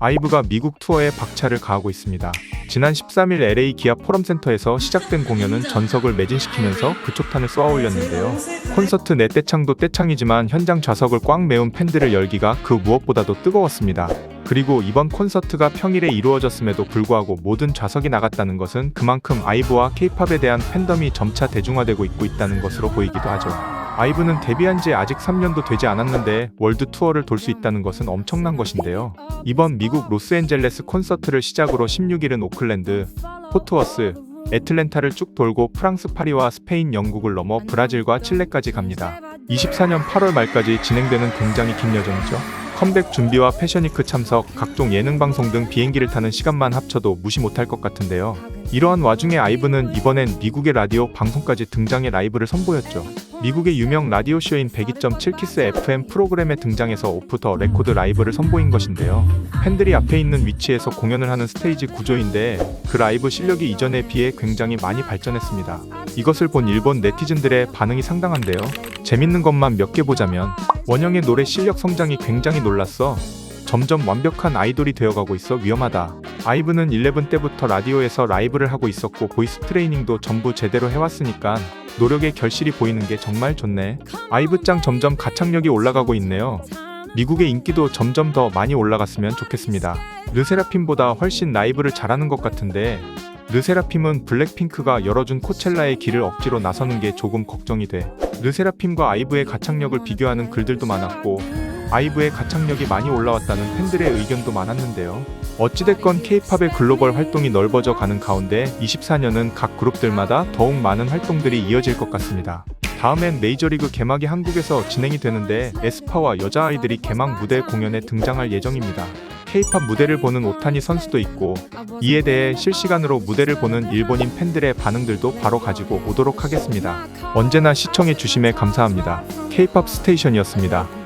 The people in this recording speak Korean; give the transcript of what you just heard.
아이브가 미국 투어에 박차를 가하고 있습니다. 지난 13일 LA 기아 포럼센터에서 시작된 공연은 전석을 매진시키면서 그초탄을 쏘아 올렸는데요. 콘서트 내 떼창도 떼창이지만 현장 좌석을 꽉 메운 팬들의 열기가 그 무엇보다도 뜨거웠습니다. 그리고 이번 콘서트가 평일에 이루어졌음에도 불구하고 모든 좌석이 나갔다는 것은 그만큼 아이브와 케이팝에 대한 팬덤이 점차 대중화되고 있고 있다는 것으로 보이기도 하죠. 아이브는 데뷔한 지 아직 3년도 되지 않았는데 월드 투어를 돌 수 있다는 것은 엄청난 것인데요. 이번 미국 로스앤젤레스 콘서트를 시작으로 16일은 오클랜드, 포트워스, 애틀랜타를 쭉 돌고 프랑스 파리와 스페인 영국을 넘어 브라질과 칠레까지 갑니다. 24년 8월 말까지 진행되는 굉장히 긴 여정이죠. 컴백 준비와 패션위크 참석, 각종 예능 방송 등 비행기를 타는 시간만 합쳐도 무시 못할 것 같은데요. 이러한 와중에 아이브는 이번엔 미국의 라디오 방송까지 등장해 라이브를 선보였죠. 미국의 유명 라디오 쇼인 102.7키스 FM 프로그램에 등장해서 오프 더 레코드 라이브를 선보인 것인데요. 팬들이 앞에 있는 위치에서 공연을 하는 스테이지 구조인데 그 라이브 실력이 이전에 비해 굉장히 많이 발전했습니다. 이것을 본 일본 네티즌들의 반응이 상당한데요. 재밌는 것만 몇 개 보자면 원영의 노래 실력 성장이 굉장히 놀랐어. 점점 완벽한 아이돌이 되어가고 있어 위험하다. 아이브는 11 때부터 라디오에서 라이브를 하고 있었고 보이스 트레이닝도 전부 제대로 해왔으니까 노력의 결실이 보이는 게 정말 좋네. 아이브짱 점점 가창력이 올라가고 있네요. 미국의 인기도 점점 더 많이 올라갔으면 좋겠습니다. 르세라핌보다 훨씬 라이브를 잘하는 것 같은데 르세라핌은 블랙핑크가 열어준 코첼라의 길을 억지로 나서는 게 조금 걱정이 돼. 르세라핌과 아이브의 가창력을 비교하는 글들도 많았고 아이브의 가창력이 많이 올라왔다는 팬들의 의견도 많았는데요. 어찌됐건 케이팝의 글로벌 활동이 넓어져 가는 가운데 24년은 각 그룹들마다 더욱 많은 활동들이 이어질 것 같습니다. 다음엔 메이저리그 개막이 한국에서 진행이 되는데 에스파와 여자아이들이 개막 무대 공연에 등장할 예정입니다. 케이팝 무대를 보는 오타니 선수도 있고 이에 대해 실시간으로 무대를 보는 일본인 팬들의 반응들도 바로 가지고 오도록 하겠습니다. 언제나 시청해 주심에 감사합니다. 케이팝 스테이션이었습니다.